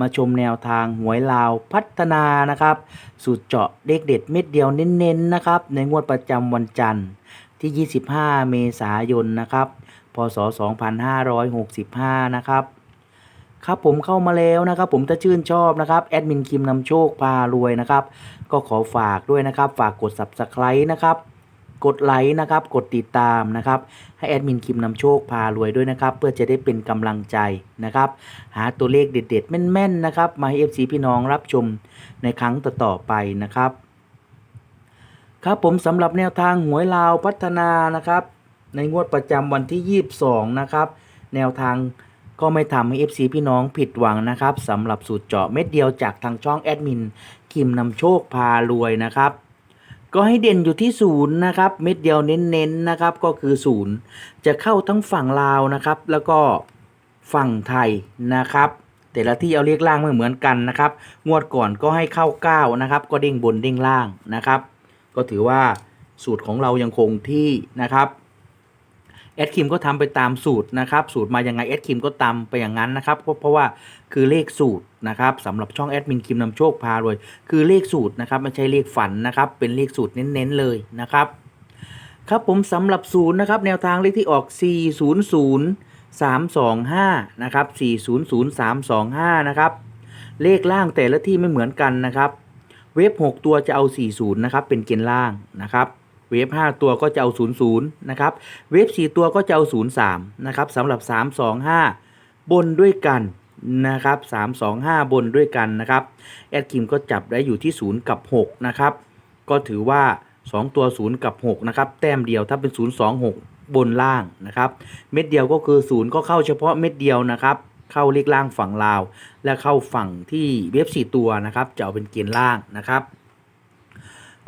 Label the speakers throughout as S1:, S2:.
S1: มาชมแนวทางหวยลาวพัฒนานะครับ สูตรเจาะเลขเด็ดเม็ดเดียวเน้นๆนะครับ ในงวดประจำวันจันทร์ที่ 25 เมษายนนะครับ พศ 2565 นะครับครับผมเข้ามาแล้วนะครับ ผมถ้าชื่นชอบนะครับแอดมินคิมนำโชคพารวยนะครับ ก็ขอฝากด้วยนะครับ ฝากกด subscribe นะครับ กดไลค์นะครับ กดติดตามนะครับ ให้แอดมินคิมนำโชคพารวยด้วยนะครับ เพื่อจะได้เป็นกำลังใจนะครับ หาตัวเลขเด็ด ๆ แม่น ๆ นะครับ มาให้ FC พี่น้องรับชมในครั้งต่อๆไปนะครับ ครับผมสำหรับแนวทางหวยลาวพัฒนานะครับ ในงวดประจำวันที่ 22 นะครับ แนวทางก็ไม่ทำให้ FC พี่น้องผิดหวังนะครับสำหรับสูตรเจาะเม็ดเดียวจากทางช่องแอดมินคิมนำโชคพารวยนะครับ ก็ให้เด่นอยู่ที่ศูนย์นะครับเม็ดเดียวเน้นๆนะครับก็คือศูนย์จะเข้าทั้งฝั่งลาวนะครับ แล้วก็ฝั่งไทยนะครับ แต่ละที่เอาเรียกล่างไม่เหมือนกันนะครับงวดก่อนก็ให้เข้า9นะครับก็เด้งบนเด้งล่างนะครับ ก็ถือว่าสูตรของเรายังคงที่นะครับ อดคิมก็ทำไปตามสูตรนะครับ สูตรมายังไงแอดคิมก็ตามไปอย่างนั้นนะครับ เพราะเพราะว่าคือเลขสูตรนะครับสำหรับช่องแอดมินคิมนำโชคพารวย คือเลขสูตรนะครับไม่ใช่เลขฝันนะครับ เป็นเลขสูตรเน้นๆเลยนะครับ ครับผมสำหรับศูนย์นะครับ แนวทางเลขที่ออก 400 325นะครับ400 325นะครับเลขล่างแต่ละที่ไม่เหมือนกันนะครับ เวฟ6ตัวจะเอา 40 นะครับ เป็นเกณฑ์ล่างนะครับ เวฟ5ตัวก็จะเอา 00 นะครับ เวฟ4ตัวก็จะเอา 03 นะครับสำหรับ 325 บนด้วยกันนะครับ 325 บนด้วยกันนะครับ แอดคิมก็จับได้อยู่ที่ 0 กับ 6 นะครับ ก็ถือว่า 2 ตัว 0 กับ 6 นะครับ แต้มเดียวถ้าเป็น 0 2 6 บนล่างนะครับ เม็ดเดียวก็คือ 0 ก็เข้าเฉพาะเม็ดเดียวนะครับ เข้าเลขล่างฝั่งลาว และเข้าฝั่งที่เว็บ4ตัวนะครับ จะเอาเป็นเกณฑ์ล่างนะครับ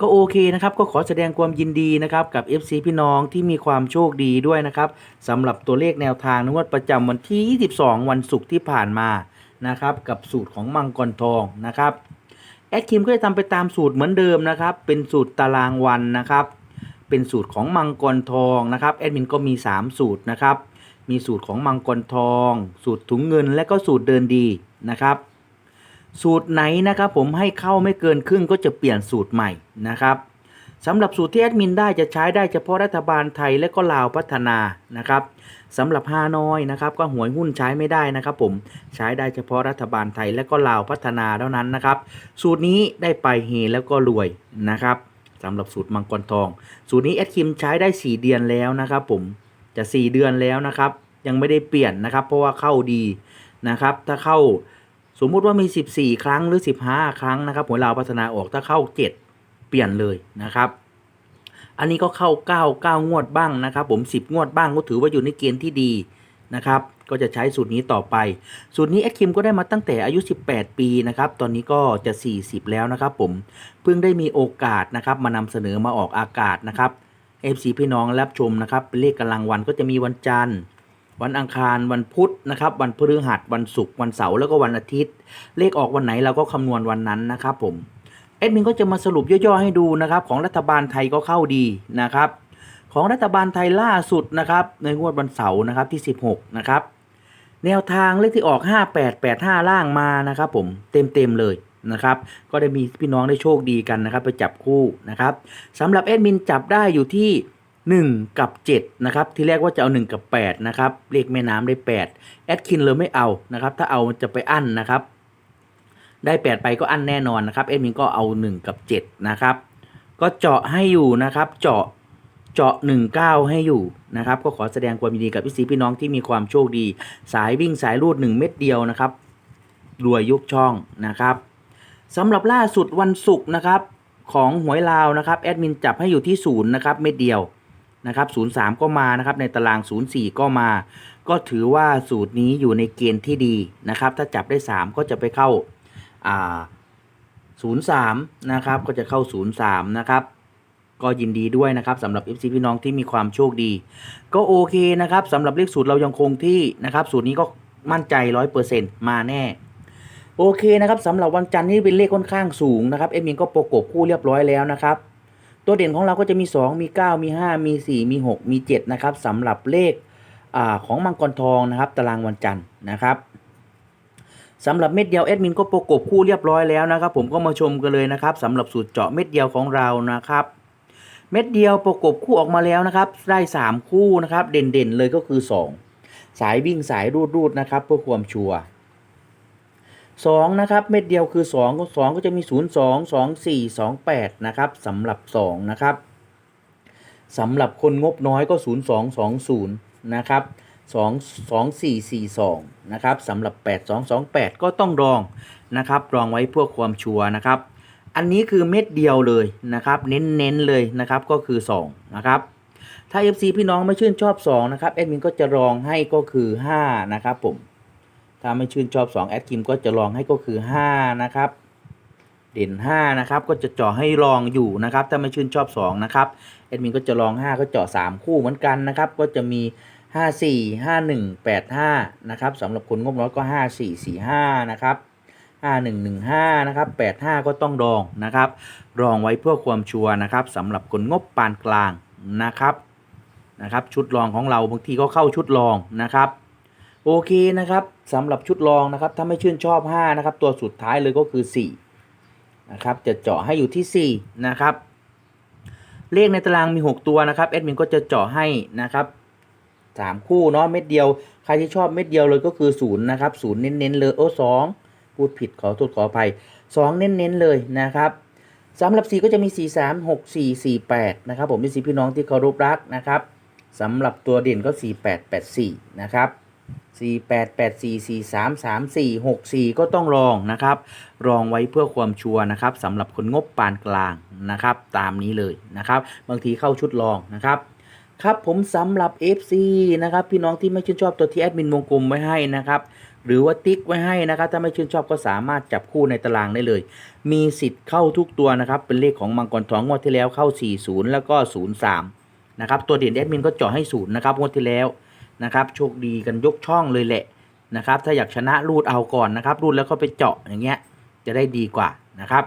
S1: ก็โอเคนะครับก็ขอแสดงความยินดีนะครับกับ FC พี่น้องที่มีความโชคดีด้วยนะครับสำหรับตัวเลขแนวทางนงวดประจำวันที่ 22 วันศุกร์ที่ผ่านมานะครับกับสูตรของมังกรทองนะครับแอดคิมก็จะทำไปตามสูตรเหมือนเดิมนะครับ เป็นสูตรตารางวันนะครับเป็นสูตรของมังกรทองนะครับแอดมินก็มี 3 สูตรนะครับมีสูตรของมังกรทอง สูตรถุงเงินและก็สูตรเดินดีนะครับ สูตรไหนนะครับผมให้เข้าไม่เกินครึ่งก็จะเปลี่ยนสูตรใหม่นะครับสำหรับสูตรที่แอดมินได้จะใช้ได้เฉพาะรัฐบาลไทยและก็ลาวพัฒนานะครับสำหรับฮานอยนะครับก็หวยหุ้นใช้ไม่ได้นะครับ ผมใช้ได้เฉพาะรัฐบาลไทยและก็ลาวพัฒนาเท่านั้นนะครับ สูตรนี้ได้ไปเฮแล้วก็รวยนะครับสำหรับสูตรมังกรทอง สูตรนี้แอดคิมใช้ได้ 4 เดือนแล้วนะครับผมจะ 4 เดือนแล้วนะครับ ยังไม่ได้เปลี่ยนนะครับ เพราะว่าเข้าดีนะครับ ถ้าเข้า สมมุติว่ามี 14 ครั้งหรือ 15 ครั้งนะครับหวยลาพัฒนาออกถ้าเข้า 7 เปลี่ยนเลยนะครับ อันนี้ก็เข้า 9 9 งวดบ้างนะครับ ผม 10 งวดบ้างก็ถือว่าอยู่ในเกณฑ์ที่ดีนะครับ ก็จะใช้สูตรนี้ต่อไป สูตรนี้แอดคิมก็ได้มาตั้งแต่อายุ 18 ปีนะครับ ตอนนี้ก็จะ 40 แล้วนะครับผม เพิ่งได้มีโอกาสนะครับ มานำเสนอมาออกอากาศนะครับ FC พี่น้องรับชมนะครับเป็นเลขกำลังวันก็จะมีวันจันทร์ วันอังคารวันพุธนะครับวันพฤหัสวันศุกร์วันเสาร์แล้วก็วันอาทิตย์ เลขออกวันไหนเราก็คำนวณวันนั้นนะครับผมเอ็ดมินก็จะมาสรุปย่อๆให้ดูนะครับของรัฐบาลไทยก็เข้าดีนะครับ ของรัฐบาลไทยล่าสุดนะครับในงวดวันเสาร์นะครับที่ 16นะครับแนวทางเลขที่ออก 5885 ล่างมานะครับผมเต็มๆเลยนะครับ ก็ได้มีพี่น้องได้โชคดีกันนะครับ ไปจับคู่นะครับสำหรับแอดมินจับได้อยู่ที่ 1 กับ 7 นะครับ ที่แรกว่าจะเอา 1 กับ 8 นะครับ เลขแม่น้ำได้ 8 แอดคินเลยไม่เอานะครับ ถ้าเอามันจะไปอั้นนะครับ ได้ 8 ไปก็อั้นแน่นอนนะครับ เอ็ดมินก็เอา 1 กับ 7 นะครับ ก็เจาะให้อยู่นะครับ เจาะเจาะ 19 ให้อยู่นะครับ ก็ขอแสดงความยินดีกับพี่ซีพี่น้องที่มีความโชคดี สายวิ่งสายรูด 1 เม็ดเดียวนะครับ รวยยกช่องนะครับสำหรับล่าสุดวันศุกร์นะครับ ของหวยลาวนะครับ แอดมินจับให้อยู่ที่ศูนย์นะครับ เม็ดเดียว นะครับ 03 ก็มานะครับ ในตาราง 04 ก็มา ก็ถือว่าสูตรนี้อยู่ในเกณฑ์ที่ดีนะครับ ถ้าจับได้ 3 ก็จะไปเข้าอ่า03 นะครับ ก็จะเข้า 03 นะครับก็ยินดีด้วยนะครับสำหรับ FC พี่น้องที่มีความโชคดี ก็โอเคนะครับสำหรับเลขสูตรเรายังคงที่นะครับ สูตรนี้ก็มั่นใจ 100%มาแน่ โอเคนะครับสำหรับวันจันทร์นี่เป็นเลขค่อนข้างสูงนะครับเอ็มมินก็ประกบคู่เรียบร้อยแล้วนะครับ ตัวเด่นของเราก็จะมี 2 มี 9 มี 5 มี 4 มี 6 มี 7 นะครับสำหรับเลขอของมังกรทองนะครับ ตารางวันจันทร์นะครับสำหรับเม็ดเดียวแอดมินก็ประกบคู่เรียบร้อยแล้วนะครับ ผมก็มาชมกันเลยนะครับสำหรับสูตรเจาะเม็ดเดียวของเรานะครับ เม็ดเดียวประกบคู่ออกมาแล้วนะครับ ได้ 3 คู่นะครับ เด่นๆเลยก็คือ 2 สายวิ่งสายรูดรูดๆนะครับเพื่อความชัวร์ สองนะครับ เม็ดเดียวคือ2ก็สองก็จะมี 0 2 2 4 2 8 นะครับสำหรับ 2 นะครับสำหรับคนงบน้อยก็ 0 2 2 0 นะครับ 2 2 4 4 2 นะครับสำหรับ 8 2 2 8 ก็ต้องรองนะครับรองไว้เพื่อความชัวร์นะครับ อันนี้คือเม็ดเดียวเลยนะครับ เน้นๆเลยนะครับก็คือ 2 นะครับถ้า FC พี่น้องไม่ชื่นชอบ 2 นะครับแอดมินก็จะรองให้ก็คือ 5 นะครับผม ถ้าไม่ชื่นชอบ2แอดคิมก็จะลองให้ก็คือ 5 นะครับ เด่น 5 นะครับ ก็จะเจาะให้ลองอยู่นะครับ ถ้าไม่ชื่นชอบ 2 นะครับแอดมินก็จะลอง 5 ก็เจาะ3 คู่เหมือนกันนะครับ ก็จะมี 5 4 5 1 8 5 นะครับสำหรับคนงบน้อยก็ 5 4 4 5 นะครับ5 1 1 5 นะครับ 8 5 ก็ต้องรองนะครับ รองไว้เพื่อความชัวร์นะครับสำหรับคนงบปานกลางนะครับนะครับ ชุดรองของเราบางทีก็เข้าชุดรองนะครับ โอเคนะครับสำหรับชุดรองนะครับ ถ้าไม่ชื่นชอบ 5 นะครับ ตัวสุดท้ายเลยก็คือ 4 นะครับ จะเจาะให้อยู่ที่ 4 นะครับ เลขในตารางมี 6 ตัวนะครับแอดมินก็จะเจาะให้นะครับ 3 คู่เนาะเม็ดเดียว ใครที่ชอบเม็ดเดียวเลยก็คือ 0 นะครับ0เน้นๆเลยโอ้2พูดผิดขอโทษขออภัย 2 เน้นๆเลยนะครับสำหรับ 4 ก็จะมี 4 3 6 4 4 8 นะครับ ผมเป็นสีพี่น้องที่เคารพรักนะครับสำหรับตัวเด่นก็ 4 8 8 4 นะครับ 4 8 8 4 4 3 3 4 6 4 ก็ต้องรองนะครับรองไว้เพื่อความชัวร์นะครับสำหรับคนงบปานกลางนะครับ ตามนี้เลยนะครับ บางทีเข้าชุดรองนะครับครับผมสำหรับ FC นะครับพี่น้องที่ไม่ชื่นชอบตัวที่แอดมินวงกลมไว้ให้นะครับหรือว่าติ๊กไว้ให้นะครับถ้าไม่ชื่นชอบก็สามารถจับคู่ในตารางได้เลย มีสิทธิ์เข้าทุกตัวนะครับเป็นเลขของมังกรทองงวดที่แล้วเข้า 40 แล้วก็ 03นะครับตัวเด่นแอดมินก็เจาะให้ศูนย์นะครับงวดที่แล้ว นะครับ โชคดีกันยกช่องเลยแหละนะครับ ถ้าอยากชนะรูดเอาก่อนนะครับ รูดแล้วก็ไปเจาะอย่างเงี้ยจะได้ดีกว่านะครับ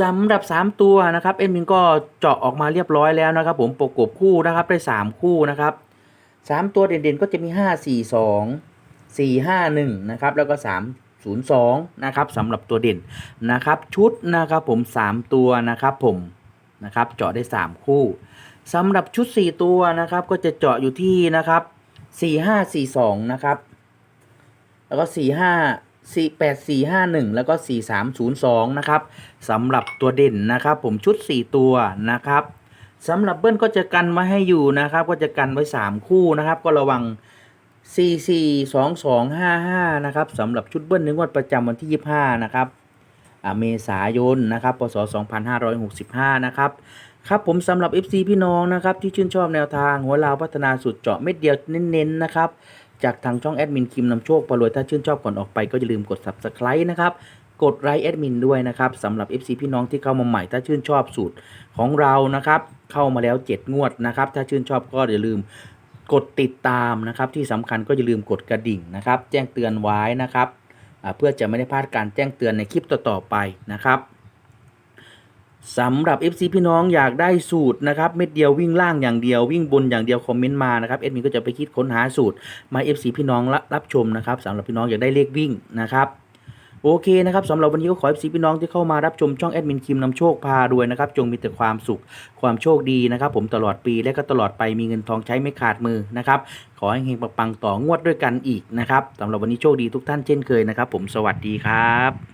S1: สำหรับ 3 ตัวนะครับเอ็มมินก็เจาะออกมาเรียบร้อยแล้วนะครับ ผมประกบคู่นะครับได้ 3 คู่นะครับ 3 ตัวเด่นๆก็จะมี 5 4 2 4 5 1นะครับแล้วก็3 0 2นะครับสำหรับตัวเด่นนะครับ ชุดนะครับผม 3 ตัวนะครับผมนะครับเจาะได้ 3 คู่ สำหรับชุด 4 ตัวนะครับ ก็จะเจาะอยู่ที่นะครับ 4 5 4 2 นะครับ แล้วก็ 4 5 4 8 4 5 1 แล้วก็ 4 3 0 2 นะครับสำหรับตัวเด่นนะครับ ผมชุด 4 ตัวนะครับสำหรับเบิ้ลก็จะกันไว้ให้อยู่นะครับ ก็จะกันไว้ 3 คู่นะครับ ก็ระวัง 4 4 2 2 5 5 นะครับสำหรับชุดเบิ้ลในงวดประจำวันที่ 25 นะครับเมษายนนะครับ พศ 2565 นะครับ ครับผมสำหรับ FC พี่น้องนะครับที่ชื่นชอบแนวทางหัวลาวพัฒนาสุดเจาะเม็ดเดียวเน้นๆนะครับจากทางช่องแอดมินคิมนำโชคปรวยถ้าชื่นชอบก่อนออกไปก็อย่าลืมกด Subscribe นะครับกดไลค์แอดมินด้วยนะครับสำหรับ FC พี่น้องที่เข้ามาใหม่ถ้าชื่นชอบสูตรของเรานะครับเข้ามาแล้ว 7 งวดนะครับถ้าชื่นชอบก็อย่าลืมกดติดตามนะครับที่สำคัญก็อย่าลืมกดกระดิ่งนะครับ แจ้งเตือนไว้นะครับเพื่อจะไม่ได้พลาดการแจ้งเตือนในคลิปต่อๆไปนะครับ สำหรับ FC พี่น้องอยากได้สูตรนะครับเม็ดเดียววิ่งล่างอย่างเดียววิ่งบนอย่างเดียวคอมเมนต์มานะครับเอ็ดมินก็จะไปคิดค้นหาสูตรมา FC พี่น้องรับชมนะครับสำหรับพี่น้องอยากได้เลขวิ่งนะครับโอเคนะครับสำหรับวันนี้ก็ขอ FC พี่น้องที่เข้ามารับชมช่องแอดมินคิมนำโชคพารวยนะครับจงมีแต่ความสุขความโชคดีนะครับ ผมตลอดปีและก็ตลอดไปมีเงินทองใช้ไม่ขาดมือนะครับขอให้เฮงปังๆต่องวดด้วยกันอีกนะครับสำหรับวันนี้โชคดีทุกท่านเช่นเคยนะครับ ผมสวัสดีครับ